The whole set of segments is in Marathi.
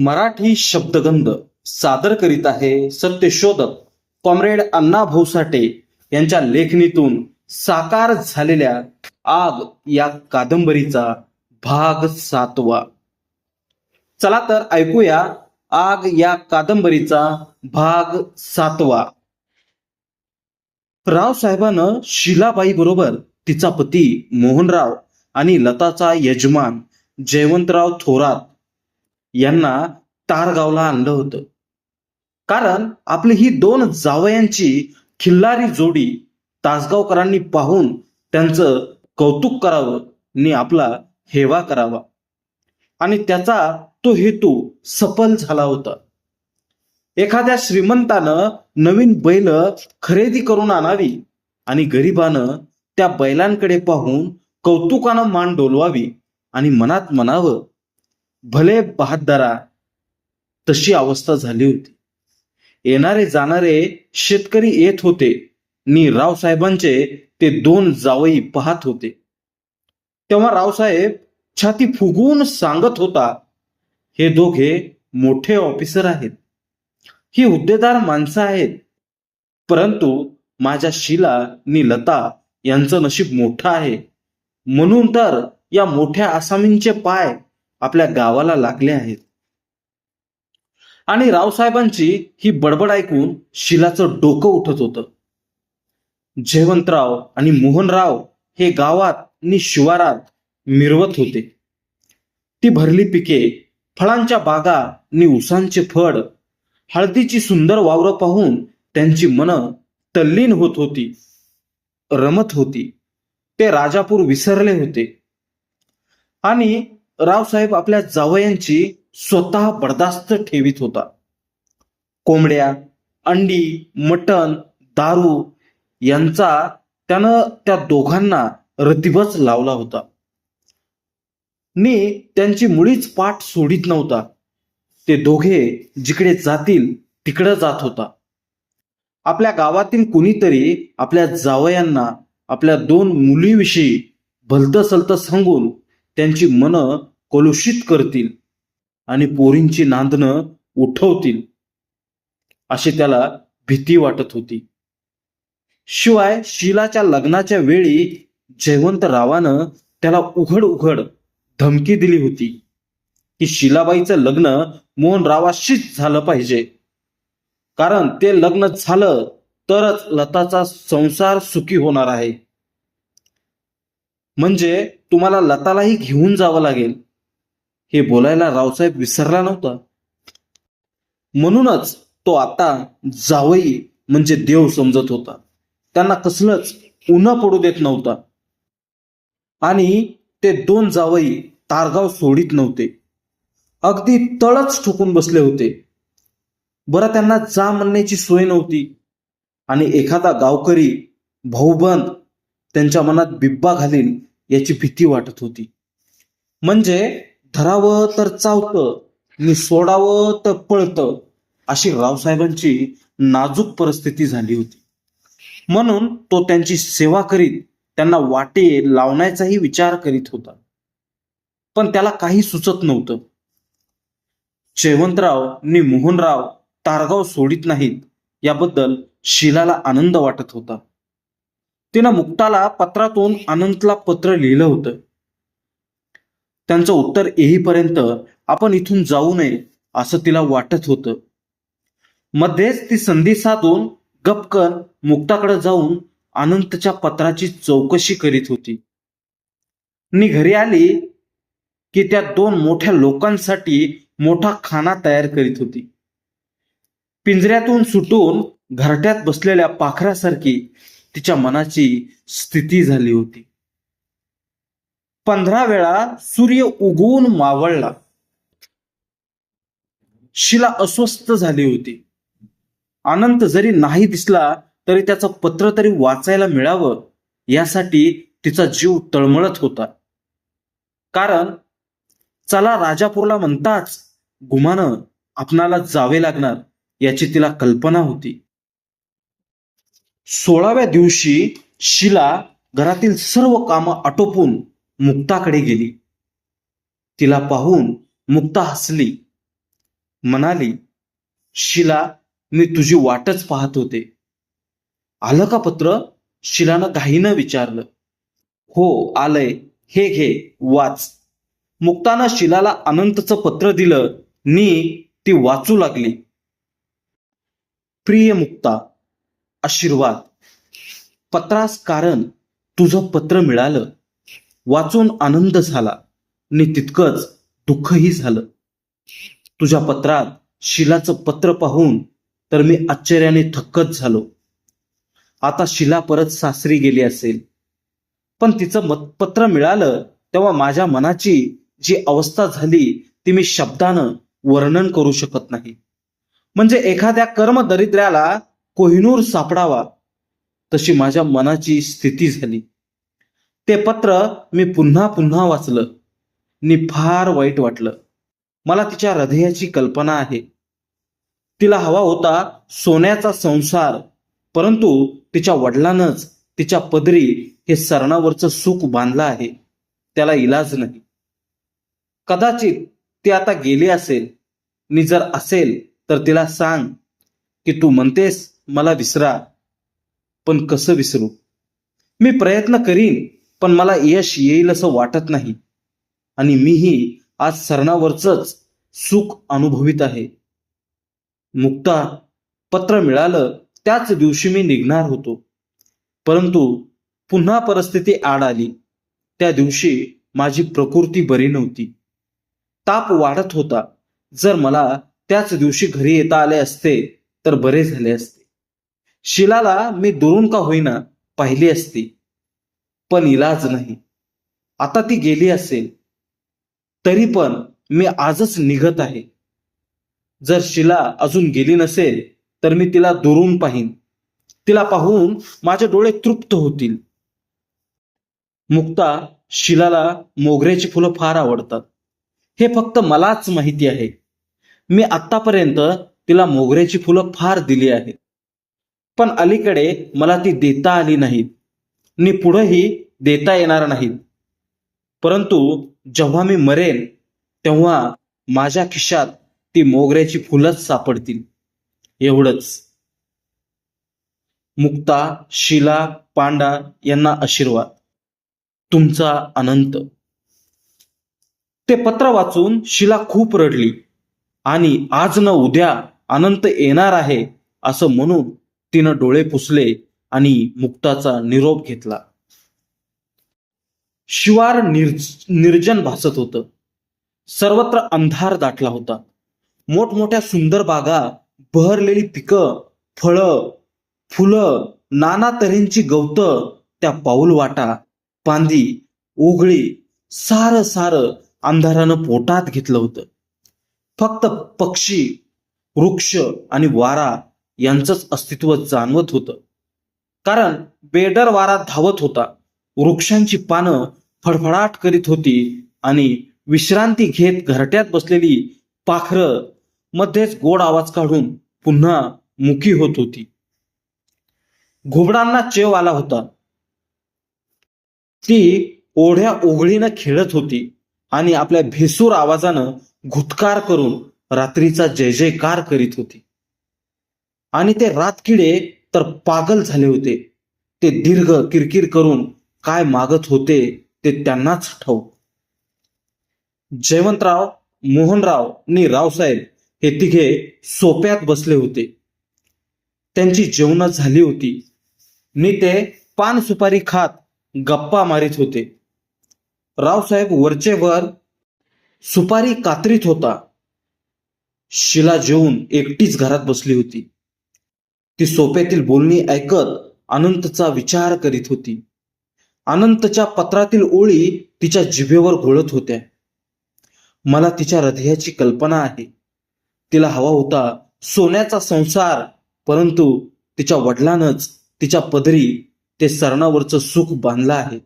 मराठी शब्दगंध सादर करीत आहे सत्यशोधक कॉम्रेड अण्णा भाऊसाटे यांच्या लेखणीतून साकार झालेल्या आग या कादंबरीचा भाग सातवा. चला तर ऐकूया आग या कादंबरीचा भाग सातवा. रावसाहेबानं शिलाबाई बरोबर तिचा पती मोहनराव आणि लताचा यजमान जयवंतराव थोरात यांना तारगावला आणलं होतं. कारण आपली ही दोन जावयांची खिल्लारी जोडी तासगावकरांनी पाहून त्यांचं कौतुक करावं आणि आपला हेवा करावा. आणि त्याचा तो हेतू सफल झाला होता. एखाद्या श्रीमंतानं नवीन बैल खरेदी करून आणावी आणि गरिबानं त्या बैलांकडे पाहून कौतुकानं मान डोलवावी आणि मनात म्हणावं भले बहादरा तशी अवस्था झाली होती. येणारे जाणारे शेतकरी येत होते नि रावसाहेबांचे ते दोन जावई पाहत होते. तेव्हा रावसाहेब छाती फुगवून सांगत होता हे दोघे मोठे ऑफिसर आहेत. ही हुद्देदार माणसं आहेत. परंतु माझ्या शिला नि लता यांचं नशीब मोठं आहे. म्हणून तर या मोठ्या आसामींचे पाय आपल्या गावाला लागले आहेत. आणि रावसाहेबांची ही बडबड ऐकून शिलाचं डोकं उठत होतं. जयवंतराव आणि मोहनराव हे गावात आणि शिवारात मिरवत होते. ती भरली पिके फळांच्या बागा आणि उसांचे फड हळदीची सुंदर वावरं पाहून त्यांची मनं तल्लीन होत होती रमत होती. ते राजापूर विसरले होते. आणि रावसाहेब आपल्या जावयांची स्वतः बर्दास्त ठेवीत होता. कोंबड्या अंडी मटण दारू यांचा त्यानं त्या दोघांना रतिबच लावला होता. ने त्यांची मुळीच पाठ सोडित नव्हता. ते दोघे जिकडे जातील तिकडं जात होता. आपल्या गावातील कुणीतरी आपल्या जावयांना आपल्या दोन मुलीविषयी भलतं सलतं सांगून त्यांची मनं कलुषित करतील आणि पोरींची नांदणं उठवतील अशी त्याला भीती वाटत होती. शिवाय शिलाच्या लग्नाच्या वेळी जयवंतरावानं त्याला उघड उघड धमकी दिली होती की शिलाबाईचं लग्न मोहनरावाशीच झालं पाहिजे. कारण ते लग्न झालं तरच लताचा संसार सुखी होणार आहे. म्हणजे तुम्हाला लतालाही घेऊन जावं लागेल. हे बोलायला रावसाहेब विसरला नव्हता. म्हणूनच तो आता जावई म्हणजे देव समजत होता. त्यांना कसलंच उन्हा पडू देत नव्हता. आणि ते दोन जावई तारगाव सोडित नव्हते. अगदी तळच ठोकून बसले होते. बरं त्यांना जा म्हणण्याची सोय नव्हती. आणि एखादा गावकरी भाऊबंद त्यांच्या मनात बिब्बा घालील याची भीती वाटत होती. म्हणजे धरावं तर चावतं आणि सोडावं तर पळतं अशी रावसाहेबांची नाजूक परिस्थिती झाली होती. म्हणून तो त्यांची सेवा करीत त्यांना वाटे लावण्याचाही विचार करीत होता. पण त्याला काही सुचत नव्हतं. जयवंतराव नि मोहनराव तारगाव सोडित नाहीत याबद्दल शिलाला आनंद वाटत होता. तिनं मुक्ताला पत्रातून अनंतला पत्र लिहिलं होतं. त्यांचं उत्तर येईपर्यंत आपण इथून जाऊ नये असं तिला वाटत होतं. मध्येच ती संधी साधून गपकन मुक्ताकडे जाऊन अनंतच्या पत्राची चौकशी करीत होती. मी घरी आली की त्या दोन मोठ्या लोकांसाठी मोठा खाना तयार करीत होती. पिंजऱ्यातून सुटून घरट्यात बसलेल्या पाखरासारखी तिच्या मनाची स्थिती झाली होती. पंधरा वेळा सूर्य उगवून मावळला. शिला अस्वस्थ झाली होती. अनंत जरी नाही दिसला तरी त्याचं पत्र तरी वाचायला मिळावं यासाठी तिचा जीव तळमळत होता. कारण चला राजापूरला म्हणताच गुमानं आपणाला जावे लागणार याची तिला कल्पना होती. सोळाव्या दिवशी शिला घरातील सर्व कामं आटोपून मुक्ताकडे गेली. तिला पाहून मुक्ता हसली. म्हणाली शिला मी तुझी वाटच पाहत होते. आलं का पत्र? शिलानं घाईनं विचारलं. हो आलंय. हे घे वाच. मुक्तानं शिलाला अनंतचं पत्र दिलं. नी ती वाचू लागली. प्रिय मुक्ता आशीर्वाद. पत्रास कारण तुझं पत्र मिळालं. वाचून आनंद झाला. नि तितकंच दुःखही झालं. तुझ्या पत्रात शिलाचं पत्र पाहून तर मी आश्चर्याने थक्कच झालो. आता शिला परत सासरी गेली असेल. पण तिचं मत पत्र मिळालं तेव्हा माझ्या मनाची जी अवस्था झाली ती मी शब्दानं वर्णन करू शकत नाही. म्हणजे एखाद्या कर्मदरिद्र्याला कोहिनूर सापडावा तशी माझ्या मनाची स्थिती झाली. ते पत्र मी पुन्हा पुन्हा वाचलं. नि फार वाईट वाटलं. मला तिच्या हृदयाची कल्पना आहे. तिला हवा होता सोन्याचा संसार परंतु तिच्या वडिलांनंच तिच्या पदरी हे सरणावरचं सुख बांधलं आहे. त्याला इलाज नाही. कदाचित ती आता गेली असेल. नि जर असेल तर तिला सांग की तू म्हणतेस मला विसरा. पण कसं विसरू? मी प्रयत्न करीन. पण मला यश येईल असं वाटत नाही. आणि मीही आज सरणावरच सुख अनुभवित आहे. मुक्ता पत्र मिळालं त्याच दिवशी मी निघणार होतो. परंतु पुन्हा परिस्थिती आड आली. त्या दिवशी माझी प्रकृती बरी नव्हती. ताप वाढत होता. जर मला त्याच दिवशी घरी येता आले असते तर बरे झाले असते. शिलाला मी दुरून का होईना पाहिली असती. पण इलाज नाही. आता ती गेली असेल तरी पण मी आजच निघत आहे. जर शिला अजून गेली नसेल तर मी तिला दुरून पाहीन. तिला पाहून माझे डोळे तृप्त होतील. मुक्ता शिलाला मोगऱ्याची फुलं फार आवडतात. हे फक्त मलाच माहिती आहे. मी आतापर्यंत तिला मोगऱ्याची फुलं फार दिली आहेत. पण अलीकडे मला ती देता आली नाहीत. नि पुढंही देता येणार नाहीत. परंतु जेव्हा मी मरेन तेव्हा माझ्या खिशात ती मोगऱ्याची फुलंच सापडतील. एवढंच. मुक्ता शिला पांडा यांना आशीर्वाद. तुमचा अनंत. ते पत्र वाचून शिला खूप रडली. आणि आज न उद्या अनंत येणार आहे असं म्हणून तिनं डोळे पुसले. आणि मुक्ताचा निरोप घेतला. शिवार निर्ज निर्जन भासत होतं. सर्वत्र अंधार दाटला होता. मोठमोठ्या सुंदर बागा बहरलेली पिकं फळं फुलं नाना तऱ्हेची गवत त्या पाऊलवाटा पांदी ओघळी सारं सारं अंधारानं पोटात घेतलं होतं. फक्त पक्षी वृक्ष आणि वारा यांचंच अस्तित्व जाणवत होतं. कारण बेडर वारा धावत होता. वृक्षांची पानं फडफडाट करीत होती आणि विश्रांती घेत घरट्यात बसलेली पाखरं मध्येच गोड आवाज काढून पुन्हा मुखी होत होती. घुबडांना चेव आला होता. ती ओढ्या ओघळीनं खेळत होती आणि आपल्या भेसूर आवाजानं घुतकार करून रात्रीचा जय जयकार करीत होती. आणि ते रातकिडे तर पागल झाले होते. ते दीर्घ किरकिर करून काय मागत होते ते त्यांनाच ठाऊक. जयवंतराव मोहनराव आणि रावसाहेब हे तिघे सोप्यात बसले होते. त्यांची जेवण झाली होती. मी ते पान सुपारी खात गप्पा मारित होते. रावसाहेब वरचेवर सुपारी कात्रीत होता. शिला जेवून एकटीच घरात बसली होती. ती सोप्यातील बोलणी ऐकत अनंतचा विचार करीत होती. अनंतच्या पत्रातील ओळी तिच्या जिभेवर घोळत होत्या. मला तिच्या हृदयाची कल्पना आहे. तिला हवा होता सोन्याचा संसार परंतु तिच्या वडिलांनच तिच्या पदरी ते सरणावरचं सुख बांधलं आहे.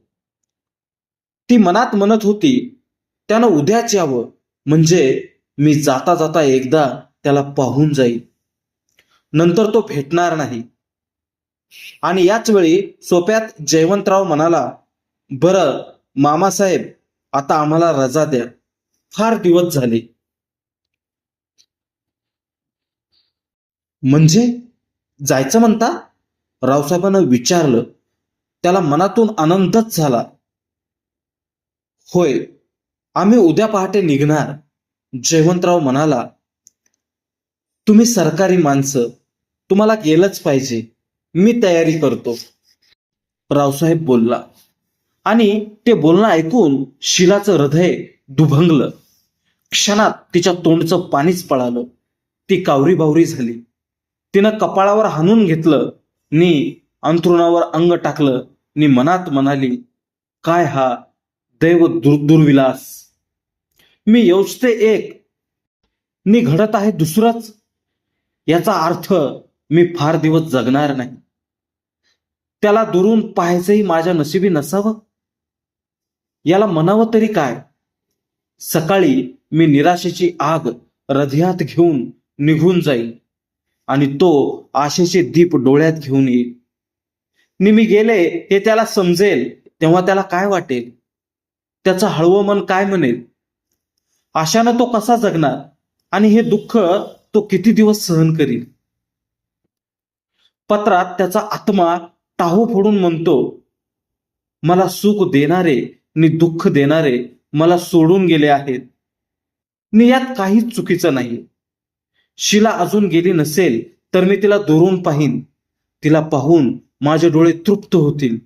ती मनात म्हणत होती त्यानं उद्याच यावं. म्हणजे मी जाता जाता एकदा त्याला पाहून जाईल नंतर तो भेटणार नाही. आणि याच वेळी सोप्यात जयवंतराव म्हणाला बरं मामासाहेब आता आम्हाला रजा द्या. फार दिवस झाले. म्हणजे जायचं म्हणता? रावसाहेबानं विचारलं. त्याला मनातून आनंदच झाला. होय आम्ही उद्या पहाटे निघणार. जयवंतराव म्हणाला तुम्ही सरकारी माणसं तुम्हाला गेलंच पाहिजे. मी तयारी करतो. रावसाहेब बोलला. आणि ते बोलणं ऐकून शिलाचं हृदय दुभंगलं. क्षणात तिच्या तोंडचं पाणीच पळालं. ती कावरी बावरी झाली. तिनं कपाळावर हाणून घेतलं. नी अंथरुणावर अंग टाकलं. नी मनात म्हणाली काय हा दैव दुर दुर्विलास? मी योजते एक. नी घडत आहे दुसरंच. याचा अर्थ मी फार दिवस जगणार नाही. त्याला दुरून पाहायचंही माझ्या नशिबी नसावं? याला म्हणावं तरी काय? सकाळी मी निराशेची आग हृदयात घेऊन निघून जाईल आणि तो आशेचे दीप डोळ्यात घेऊन येईल. नि मी गेले हे त्याला समजेल तेव्हा त्याला काय वाटेल? त्याचं हळवं मन काय म्हणेल? आशानं तो कसा जगणार? आणि हे दुःख तो किती दिवस सहन करील? पत्रात त्याचा आत्मा टाहो फोडून म्हणतो मला सुख देणारे नि दुःख देणारे मला सोडून गेले आहेत. नि यात काहीच चुकीचं नाही. शिला अजून गेली नसेल तर मी तिला दुरून पाहीन. तिला पाहून माझे डोळे तृप्त होतील.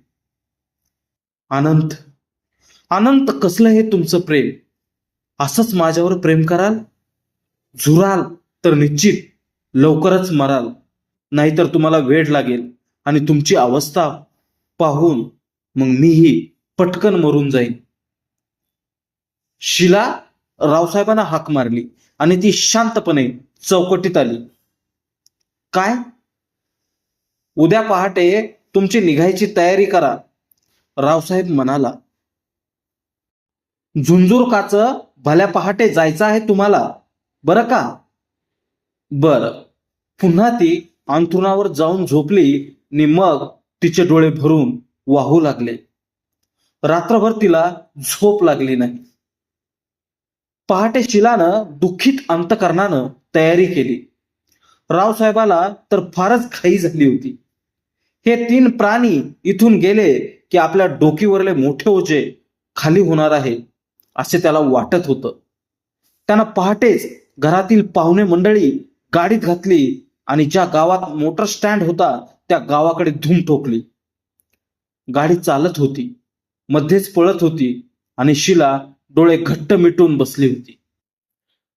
अनंत अनंत कसलं हे तुमचं प्रेम? असंच माझ्यावर प्रेम कराल? झुराल तर निश्चित लवकरच मराल. नाहीतर तुम्हाला वेळ लागेल. आणि तुमची अवस्था पाहून मग मीही पटकन मरून जाईन. शिला रावसाहेबांना हाक मारली आणि ती शांतपणे चौकटीत आली. काय? उद्या पहाटे तुमची निघायची तयारी करा रावसाहेब म्हणाला. झुंझुरकाच भल्या पहाटे जायचं आहे तुम्हाला बरं का? बर पुन्हा ती अंथरुणावर जाऊन झोपली नि मग तिचे डोळे भरून वाहू लागले. रात्रभर तिला झोप लागली नाही. पहाटे शिलानं दुःखित अंतकरणानं तयारी केली. रावसाहेबाला तर फारच घाई झाली होती. हे तीन प्राणी इथून गेले की आपल्या डोकीवरले मोठे ओझे खाली होणार आहे असे त्याला वाटत होतं. त्यानं पहाटेच घरातील पाहुणे मंडळी गाडीत घातली आणि ज्या गावात मोटर स्टँड होता त्या गावाकडे धूम ठोकली. गाडी चालत होती मध्येच पळत होती आणि शिला डोळे घट्ट मिटून बसली होती.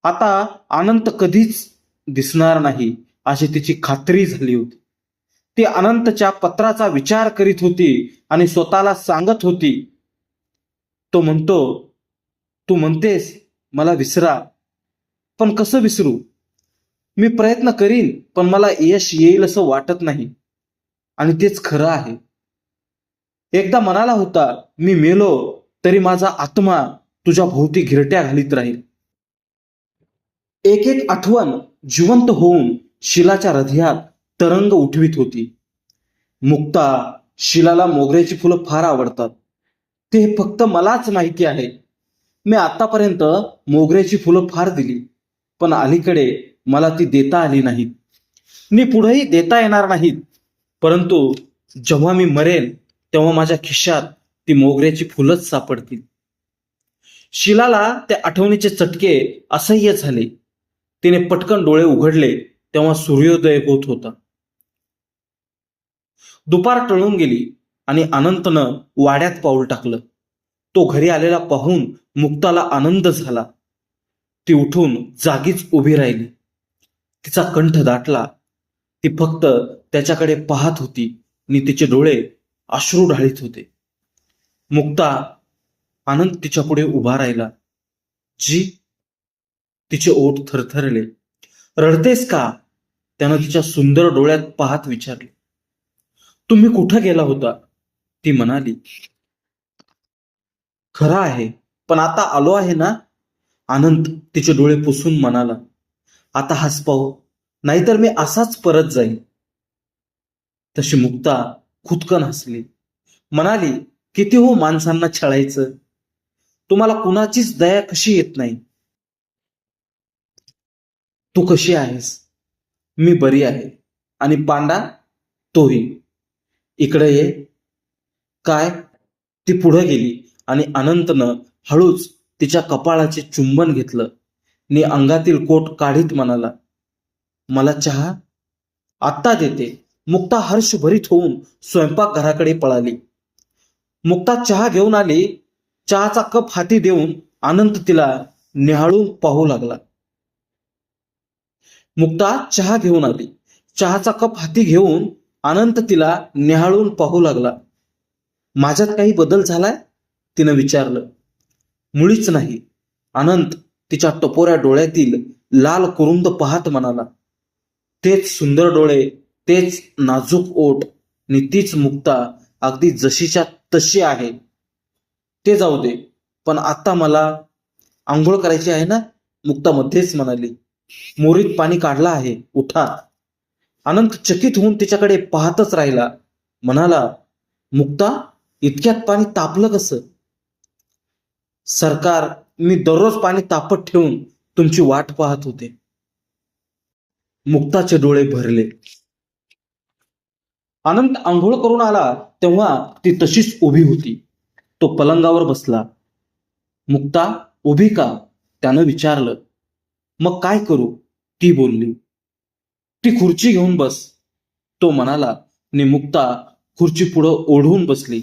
आता अनंत कधीच दिसणार नाही अशी तिची खात्री झाली होती. ती अनंतच्या पत्राचा विचार करीत होती आणि स्वतःला सांगत होती तो म्हणतो तू म्हणतेस मला विसरा. पण कसं विसरू? मी प्रयत्न करीन पण मला यश येईल असं वाटत नाही. आणि तेच खरं आहे. एकदा मनाला होता मी मेलो तरी माझा आत्मा तुझ्या भोवती घिरट्या घालीत राहील. एक एक आठवण जिवंत होऊन शिलाच्या हृदयात तरंग उठवीत होती. मुक्ता शिलाला मोगऱ्याची फुलं फार आवडतात. ते फक्त मलाच माहिती आहे. मी आतापर्यंत मोगऱ्याची फुलं फार दिली पण अलीकडे मला ती देता आली नाहीत. मी पुढेही देता येणार नाहीत. परंतु जेव्हा मी मरेन तेव्हा माझ्या खिशात ती मोगऱ्याची फुलंच सापडतील. शिलाला त्या आठवणीचे चटके असह्य झाले. तिने पटकन डोळे उघडले तेव्हा सूर्योदय होत होता. दुपार टळून गेली आणि अनंतनं वाड्यात पाऊल टाकलं. तो घरी आलेला पाहून मुक्ताला आनंद झाला. ती उठून जागीच उभी राहिली. तिचा कंठ दाटला. ती फक्त त्याच्याकडे पाहत होती. आणि तिचे डोळे अश्रू ढाळीत होते. मुक्ता आनंद तिच्या पुढे उभा राहिला. जी तिचे ओठ थरथरले. रडतेस का? त्यानं तिच्या सुंदर डोळ्यात पाहत विचारले. तुम्ही कुठं गेला होता? ती म्हणाली. खरं आहे पण आता आलो आहे ना? आनंद तिचे डोळे पुसून म्हणाला. आता हसपाव. पाहू नाहीतर मी असाच परत जाईन. तशी मुक्ता खुदकन हसली. म्हणाली किती हो माणसांना छळायचं? तुम्हाला कुणाचीच दया कशी येत नाही? तू कशी आहेस? मी बरी आहे. आणि पांडा तोही. इकडे ये. काय? ती पुढे गेली आणि अनंतनं हळूच तिच्या कपाळाचे चुंबन घेतलं. मी अंगातील कोट काढीत म्हणाला मला चहा आत्ता देते. मुक्ता हर्षभरीत होऊन स्वयंपाकघराकडे पळाली. मुक्ता चहा घेऊन आली चहाचा कप हाती देऊन अनंत तिला निहाळून पाहू लागला. मुक्ता चहा घेऊन आली चहाचा कप हाती घेऊन अनंत तिला निहाळून पाहू लागला. माझ्यात काही बदल झालाय? तिनं विचारलं. मुळीच नाही. अनंत तिच्या टपोऱ्या डोळ्यातील लाल कुरुंद पाहत म्हणाला तेच सुंदर डोळे तेच नाजूक ओठ आणि तीच मुक्ता अगदी जशीच्या तशी आहे. ते जाऊ दे पण आता मला आंघोळ करायची आहे ना? मुक्ता मध्येच म्हणाली मोरीत पाणी काढलं आहे उठा. अनंत चकित होऊन तिच्याकडे पाहतच राहिला म्हणाला मुक्ता इतक्यात पाणी तापलं कसं? सरकार मी दररोज पाणी तापत ठेवून तुमची वाट पाहत होते. मुक्ताचे डोळे भरले. अनंत आंघोळ करून आला तेव्हा ती तशीच उभी होती. तो पलंगावर बसला. मुक्ता उभी का? त्यानं विचारलं. मग काय करू? ती बोलली. ती खुर्ची घेऊन बस. तो म्हणाला आणि मुक्ता खुर्ची पुढं ओढून बसली.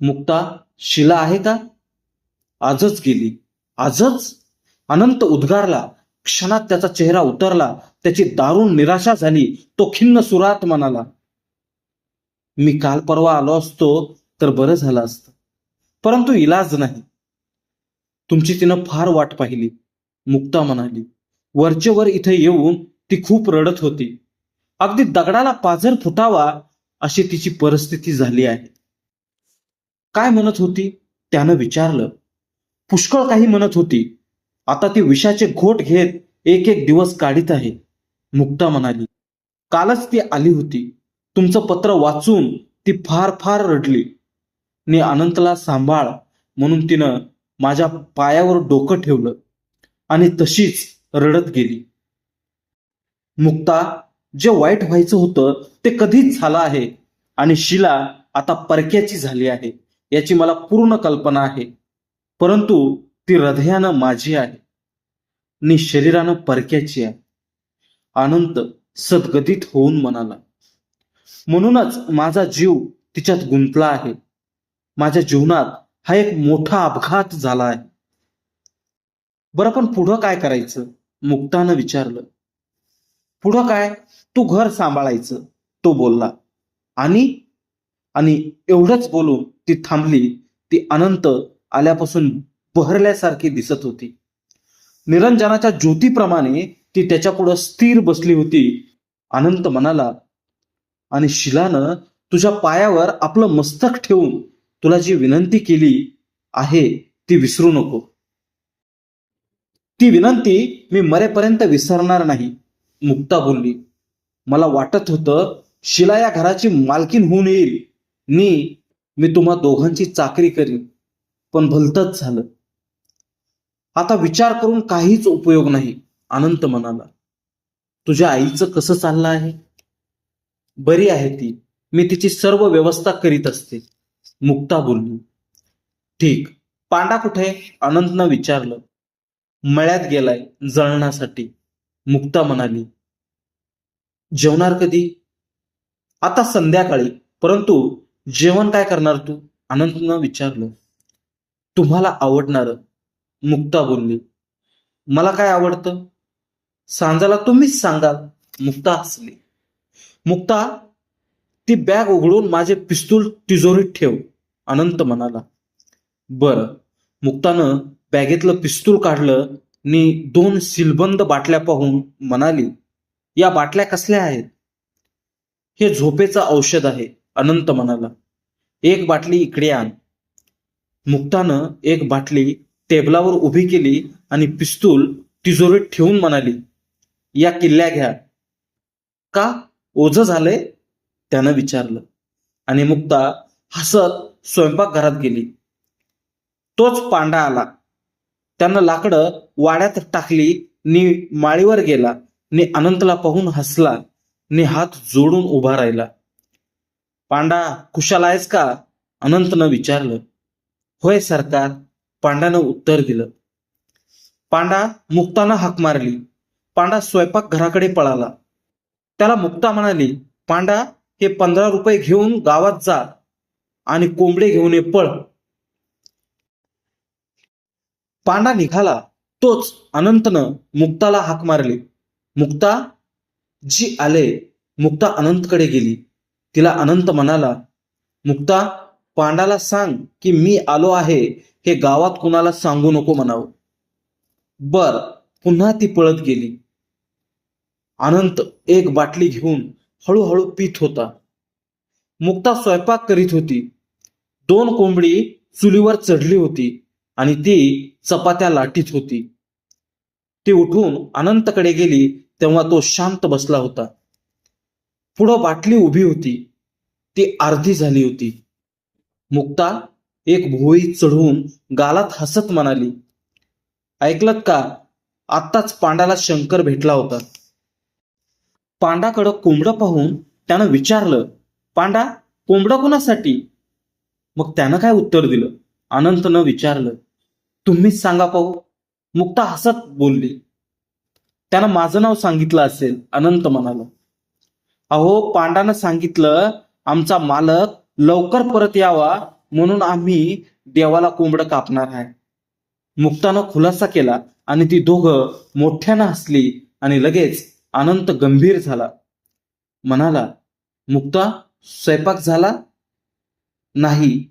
मुक्ता शिला आहे का? आजच गेली. आजच अनंत उद्गारला क्षणात त्याचा चेहरा उतरला त्याची दारुण निराशा झाली तो खिन्न सुरात म्हणाला मी काल परवा आलो असतो तर बरं झालं असतं. परंतु इलाज नाही. तुमची तिनं फार वाट पाहिली. मुक्ता म्हणाली वरचेवर इथे येऊन ती खूप रडत होती. अगदी दगडाला पाझर फुटावा अशी तिची परिस्थिती झाली आहे. काय म्हणत होती? त्यानं विचारलं. पुष्कळ काही म्हणत होती. आता ती विषाचे घोट घेत एक एक दिवस काढीत आहे. मुक्ता म्हणाली कालच ती आली होती. तुमचं पत्र वाचून ती फार फार रडली. मी अनंतला सांभाळ म्हणून तिनं माझ्या पायावर डोकं ठेवलं आणि तशीच रडत गेली. मुक्ता जे वाईट व्हायचं होतं ते कधीच झालं आहे आणि शिला आता परक्याची झाली आहे याची मला पूर्ण कल्पना आहे. परंतु ती हृदयानं माझी आहे. नि शरीरानं परक्याची आहे. अनंत सद्गतीत होऊन म्हणाला म्हणूनच माझा जीव तिच्यात गुंतला आहे. माझ्या जीवनात हा एक मोठा अपघात झाला आहे. बरं पण पुढं काय करायचं? मुक्तानं विचारलं. पुढं काय? तू घर सांभाळायचं. तो बोलला. आणि? आणि एवढंच बोलून ती थांबली. ती अनंत आल्यापासून बहरल्यासारखी दिसत होती. निरंजनाच्या ज्योतीप्रमाणे ती त्याच्यापुढं स्थिर बसली होती अनंत म्हणाला आणि शिलानं तुझ्या पायावर आपलं मस्तक ठेवून तुला जी विनंती केली आहे ती विसरू नको. ती विनंती मी मरेपर्यंत विसरणार नाही मुक्ता बोलली. मला वाटत होतं शिला या घराची मालकीन होऊन येईल. नि मी तुम्हा दोघांची चाकरी करीन. पण भलतच झालं. आता विचार करून काहीच उपयोग नाही अनंत म्हणाला तुझ्या आईचं कसं चाललं आहे? बरी आहे ती. मी तिची सर्व व्यवस्था करीत असते. मुक्ता बोलली. ठीक. पांडा कुठे? अनंतनं विचारलं. मळ्यात गेलाय जळण्यासाठी. मुक्ता म्हणाली. जेवणार कधी? आता संध्याकाळी. परंतु जेवण काय करणार तू? अनंतनं विचारलं. तुम्हाला आवडणार मुक्ता बोलली मला काय आवडतं? सांजाला तुम्हीच सांगाल मुक्ता हसली. मुक्ता ती बॅग उघडून माझे पिस्तूल तिजोरीत ठेव अनंत म्हणाला बर मुक्तानं बॅगेतलं पिस्तूल काढलं आणि दोन सिलबंद बाटल्या पाहून म्हणाली या बाटल्या कसल्या आहेत? हे झोपेचं औषध आहे अनंत म्हणाला एक बाटली इकडे आण. मुक्तानं एक बाटली टेबलावर उभी केली आणि पिस्तूल तिजोरीत ठेवून म्हणाली या किल्ल्या घ्या. का? ओझ झालंय? त्यानं विचारलं. आणि मुक्ता हसत स्वयंपाकघरात गेली. तोच पांडा आला. त्यानं लाकडं वाड्यात टाकली नि माळीवर गेला नि अनंतला पाहून हसला नि हात जोडून उभा राहिला. पांडा कुशाला आहेस का? अनंतनं विचारलं. होय सरकार पांडानं उत्तर दिलं. पांडा मुक्तानं हाक मारली. पांडा स्वयंपाक घराकडे पळाला. त्याला मुक्ता म्हणाली पांडा हे पंधरा रुपये घेऊन गावात जा आणि कोंबडे घेऊन ये पळ. पांडा निघाला. तोच अनंतनं मुक्ताला हाक मारली. मुक्ता जी आले मुक्ता अनंतकडे गेली. तिला अनंत म्हणाला मुक्ता पांडाला सांग की मी आलो आहे हे गावात कुणाला सांगू नको म्हणावं. बर पुन्हा ती पळत गेली. अनंत एक बाटली घेऊन हळूहळू पीत होता. मुक्ता स्वयंपाक करीत होती. दोन कोंबडी चुलीवर चढली होती आणि ती चपात्या लाटीत होती. ती उठून अनंतकडे गेली तेव्हा तो शांत बसला होता. पुढं बाटली उभी होती. ती अर्धी झाली होती. मुक्ता एक भोई चढवून गालात हसत म्हणाली ऐकलत का? आत्ताच पांडाला शंकर भेटला होता. पांडाकडं कोंबडं पाहून त्यानं विचारलं पांडा कोंबडं कोणासाठी? मग त्यानं काय उत्तर दिलं? अनंतनं विचारलं तुम्हीच सांगा पाहू. मुक्ता हसत बोलली त्यानं माझं नाव सांगितलं असेल अनंत म्हणाला. अहो पांडानं सांगितलं आमचा मालक लवकर परत यावा म्हणून आम्ही देवाला कोंबडं कापणार आहे. मुक्तानं खुलासा केला आणि ती दोघं मोठ्यानं हसली आणि लगेच अनंत गंभीर झाला. म्हणाला मुक्ता स्वयंपाक झाला? नाही.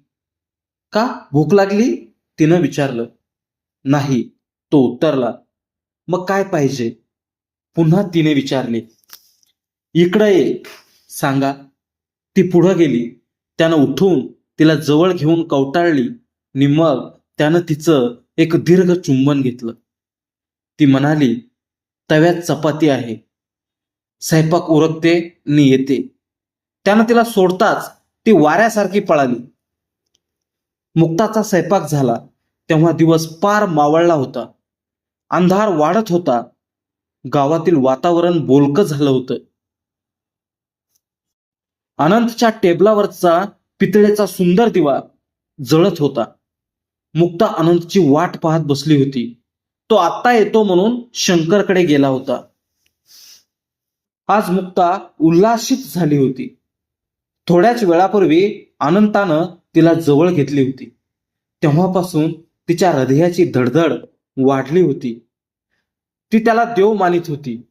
का भूक लागली? तिनं विचारलं. नाही. तो उत्तरला मग काय पाहिजे? पुन्हा तिने विचारले इकडं ये. सांगा. ती पुढं गेली. त्यानं उठून तिला जवळ घेऊन कवटाळली. नि मग त्यानं तिचं एक दीर्घ चुंबन घेतलं. ती म्हणाली तव्यात चपाती आहे. स्वयंपाक उरकते नि येते. त्यानं तिला सोडताच ती वाऱ्यासारखी पळाली. मुक्ताचा स्वयंपाक झाला. तेव्हा दिवस पार मावळला होता. अंधार वाढत होता. गावातील वातावरण बोलकं झालं होतं. अनंतच्या टेबलावरचा पितळेचा सुंदर दिवा जळत होता. मुक्ता अनंतची वाट पाहत बसली होती. तो आत्ता येतो म्हणून शंकरकडे गेला होता. आज मुक्ता उल्लासित झाली होती. थोड्याच वेळापूर्वी अनंतानं तिला जवळ घेतली होती. तेव्हापासून तिच्या हृदयाची धडधड वाढली होती. ती त्याला देव मानित होती.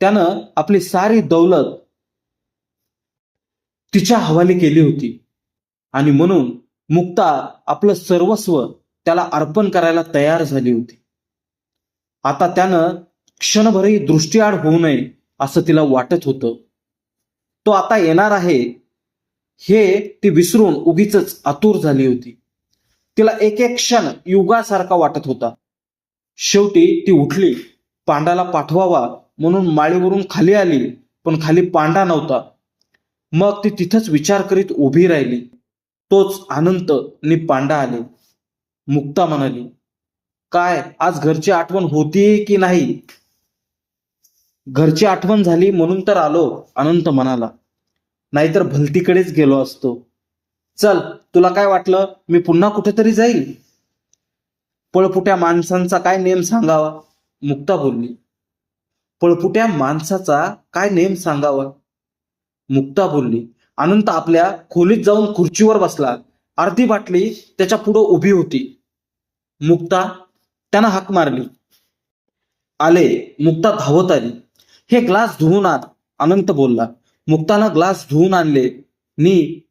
त्यानं आपली सारी दौलत तिच्या हवाली केली होती. आणि म्हणून मुक्ता आपलं सर्वस्व त्याला अर्पण करायला तयार झाली होती. आता त्यानं क्षणभरही दृष्टीआड होऊ नये असं तिला वाटत होतं. तो आता येणार आहे. हे ती विसरून उगीच आतुर झाली होती. तिला एक एक क्षण युगासारखा वाटत होता. शेवटी ती उठली. पांडाला पाठवावा म्हणून माळीवरून खाली आली पण खाली पांडा नव्हता. मग ती तिथंच विचार करीत उभी राहिली. तोच अनंत नि पांडा आले. मुक्ता म्हणाली काय आज घरची आठवण होती की नाही? घरची आठवण झाली म्हणून तर आलो अनंत म्हणाला. नाहीतर भलतीकडेच गेलो असतो. चल तुला काय वाटलं? मी पुन्हा कुठेतरी जाईल? पळपुट्या माणसांचा काय नेम सांगावा? मुक्ता बोलली. पळपुट्या माणसाचा काय नेम सांगावा? मुक्ता बोलली. अनंत आपल्या खोलीत जाऊन खुर्चीवर बसला. अर्धी बाटली त्याच्या पुढं उभी होती. मुक्ता त्यानं हाक मारली. आले मुक्ता धावत आली. हे ग्लास धुवून आत अनंत बोलला. मुक्तानं ग्लास धुवून आणले. नी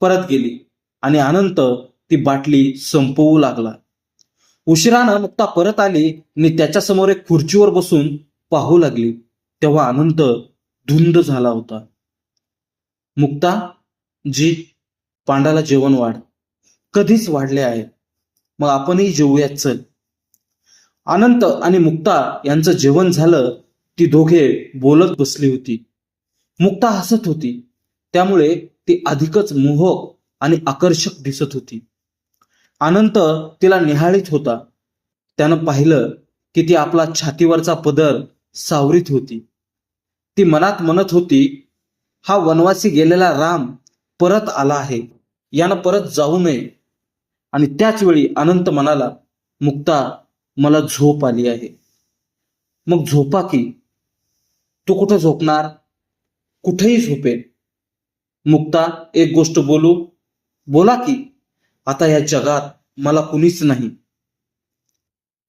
परत गेली. आणि अनंत ती बाटली संपवू लागला. उशिरानं मुक्ता परत आली. आणि त्याच्यासमोर एक खुर्चीवर बसून पाहू लागली. तेव्हा अनंत धुंद झाला होता. मुक्ता जी पांडाला जेवण वाढ कधीच वाढले आहे. मग आपणही जेवूयात चल. अनंत आणि मुक्ता यांचं जेवण झालं ती दोघे बोलत बसली होती. मुक्ता हसत होती. त्यामुळे ती अधिकच मोहक आणि आकर्षक दिसत होती. अनंत तिला निहाळीत होता. त्यानं पाहिलं की ती आपला छातीवरचा पदर सावरीत होती. ती मनात म्हणत होती हा वनवासी गेलेला राम परत आला आहे. यानं परत जाऊ नये. आणि त्याच वेळी अनंत म्हणाला मुक्ता मला झोप आली आहे. मग झोपा की. तू कुठं झोपणार? कुठेही झोपेल मुक्ता एक गोष्ट बोलू? बोला की. आता या जगात मला कुणीच नाही.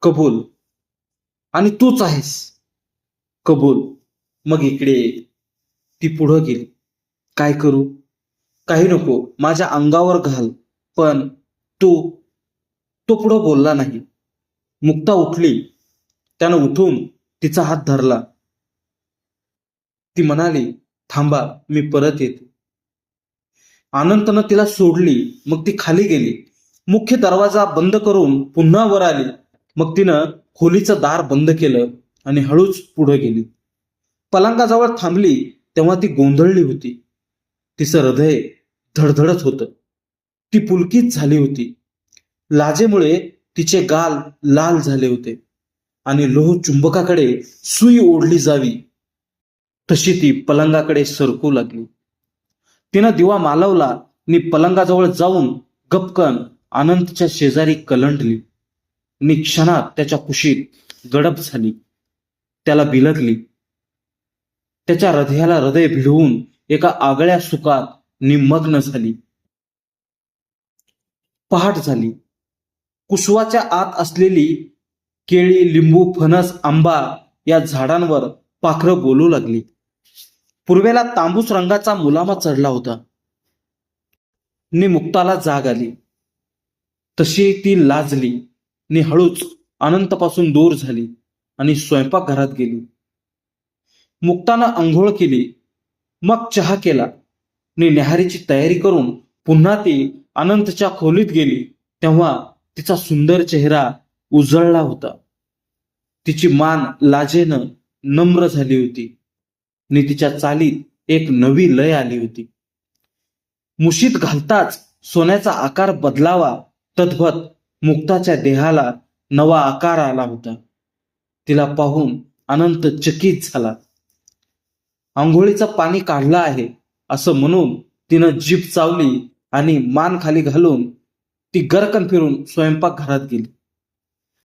कबूल. आणि तूच आहेस. कबूल. मग इकडे ये. ती पुढं गेली. काय करू? काही नको. माझ्या अंगावर घाल. पण तू तो पुढं बोलला नाही. मुक्ता उठली. त्यानं उठून तिचा हात धरला. ती म्हणाली थांबा मी परत येते. अनंतनं तिला सोडली. मग ती खाली गेली. मुख्य दरवाजा बंद करून पुन्हा वर आली. मग तिनं खोलीचं दार बंद केलं आणि हळूच पुढे गेली. पलंगाजवळ थांबली. तेव्हा ती गोंधळली होती. तिचं हृदय धडधडत होतं. ती पुलकीत झाली होती. लाजेमुळे तिचे गाल लाल झाले होते आणि लोह चुंबकाकडे सुई ओढली जावी. तशी ती पलंगाकडे सरकू लागली. तिनं दिवा मालवला आणि पलंगाजवळ जाऊन गपकन अनंतच्या शेजारी कलंडली. आणि क्षणात त्याच्या कुशीत गडप झाली. त्याला बिलगली त्याच्या हृदयाला हृदय भिडवून एका आगळ्या सुखात निमग्न झाली. पहाट झाली. कुसवाच्या आत असलेली केळी लिंबू फणस आंबा या झाडांवर पाखरं बोलू लागली. पूर्वेला तांबूस रंगाचा मुलामा चढला होता. नि मुक्ताला जाग आली. तशी ती लाजली. नि हळूच अनंतपासून दूर झाली आणि स्वयंपाकघरात गेली. मुक्तानं आंघोळ केली. मग चहा केला. नि न्याहारीची तयारी करून पुन्हा ती अनंतच्या खोलीत गेली. तेव्हा तिचा सुंदर चेहरा उजळला होता. तिची मान लाजेनं नम्र झाली होती. नि तिच्या चालीत एक नवी लय आली होती. मुशीत घालताच सोन्याचा आकार बदलावा तद्भत मुक्ताच्या देहाला नवा आकार आला होता. तिला पाहून अनंत चकित झाला. आंघोळीचं पाणी काढलं आहे असं म्हणून तिनं जीभ चावली आणि मान खाली घालून ती गरकन फिरून स्वयंपाक घरात गेली.